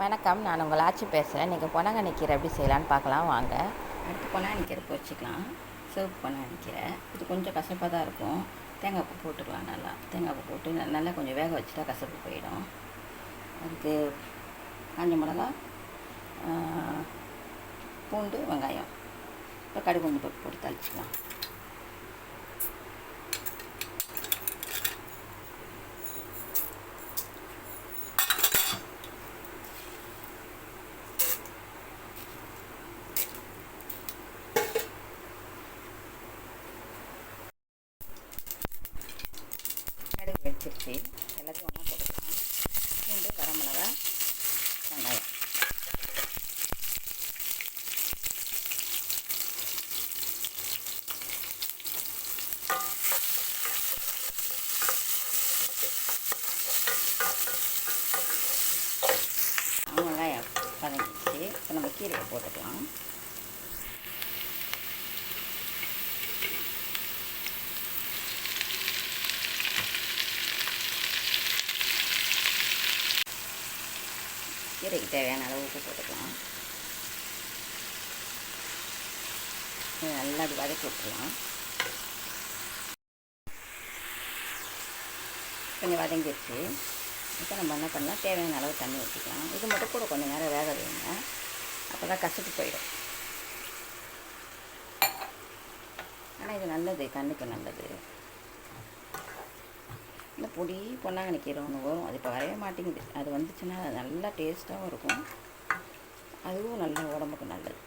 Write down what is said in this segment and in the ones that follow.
வணக்கம் நான் உங்கள் ஆட்சி பேசுகிறேன் நீங்கள் பொன்னாங்கண்ணி கீரை எப்படி செய்யலான்னு பார்க்கலாம் வாங்க. அடுத்து பொன்னாங்கண்ணி கீரை வச்சுக்கலாம் சிவப்பு பொன்னாங்கண்ணி கீரை. இது கொஞ்சம் கசப்பாக தான் இருக்கும். தேங்காய் பூ போட்டுக்கலாம் நல்லா. தேங்காய் பூ போட்டு நல்லா கொஞ்சம் வேக வச்சுட்டா கசப்பு போயிடும். அதுக்கு காஞ்ச மிளகா பூண்டு வெங்காயம். இப்போ கடுகு கொஞ்சம் போட்டு போட்டு தாளிச்சிக்கலாம். கடுகு வெடிச்சிருச்சு. எல்லாத்தையும் ஒன்றா போட்டுக்கலாம். பூண்டு வரமிளகா வெங்காயம். வெங்காயம் வதங்கிடுச்சு இப்போ நம்ம கீரையை போட்டுக்கலாம். கீரைக்கு தேவையான அளவு உப்பு போட்டுக்கலாம் நல்லா அது வதக்கி விட்டுலாம் கொஞ்சம் வதங்கிடுச்சு இப்போ நம்ம என்ன பண்ணலாம்? தேவையான அளவு தண்ணி ஊற்றிக்கலாம் இது மட்டும் கூட கொஞ்சம் நேரம் வேக வைங்க. அப்போ தான் கசப்பு போயிடும். ஆனால் இது நல்லது. கண்ணுக்கு நல்லது. இந்த பொடி பொன்னாங்கண்ணி கீரை ஒன்று வரும். அது இப்போ வரவே மாட்டேங்குது. அது வந்துச்சுன்னா அது நல்லா டேஸ்ட்டாகவும் இருக்கும். அதுவும் நல்ல உடம்புக்கு நல்லது.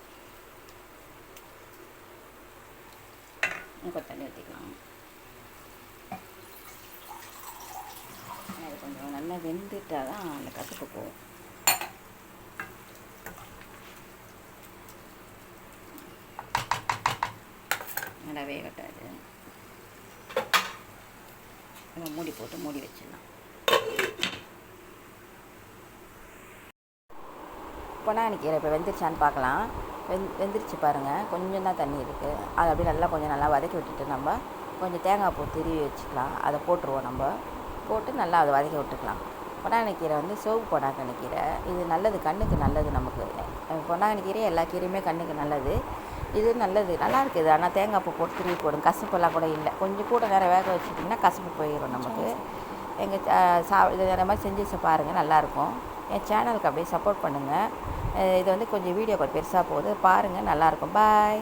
இன்னும் கொஞ்சம் தண்ணி ஊற்றிக்கலாம் அது கொஞ்சம் நல்லா வெந்துட்டால் தான் அந்த கசப்பு போகும். நல்லா வேகட்டாது நம்ம மூடி போட்டு மூடி வச்சிடலாம். பொன்னாங்கண்ணி கீரை இப்போ வெந்துருச்சான்னு பார்க்கலாம். வெந் வெந்துருச்சு பாருங்கள் கொஞ்சம் தான் தண்ணி இருக்குது அதை அப்படியே நல்லா கொஞ்சம் நல்லா வதக்கி விட்டுட்டு நம்ம கொஞ்சம் தேங்காய் பூ திருவி வச்சுக்கலாம். அதை போட்டுருவோம் நம்ம. போட்டு நல்லா அதை வதக்கி விட்டுக்கலாம். பொன்னாங்கண்ணி கீரை வந்து சிவப்பு பொன்னாங்கண்ணி கீரை. இது நல்லது கண்ணுக்கு நல்லது நமக்கு. அஹ் பொன்னாங்கண்ணி கீரை எல்லா கீரையுமே கண்ணுக்கு நல்லது. இது நல்லது. நல்லா இருக்குது. ஆனால் தேங்காய் பூ போட்டு திருவி போடும். கசப்பெல்லாம் கூட இல்லை. கொஞ்சம் கூட நேரம் வேக வச்சுட்டிங்கன்னா கசப்பு போயிடும் நமக்கு. எங்கள் சா இது அந்த மாதிரி செஞ்சு பாருங்கள் நல்லாயிருக்கும் என் சேனலுக்கு அப்படியே சப்போர்ட் பண்ணுங்கள் இது வந்து கொஞ்சம் வீடியோ கொஞ்சம் பெருசாக போகுது. பாருங்கள் நல்லாயிருக்கும் பாய்.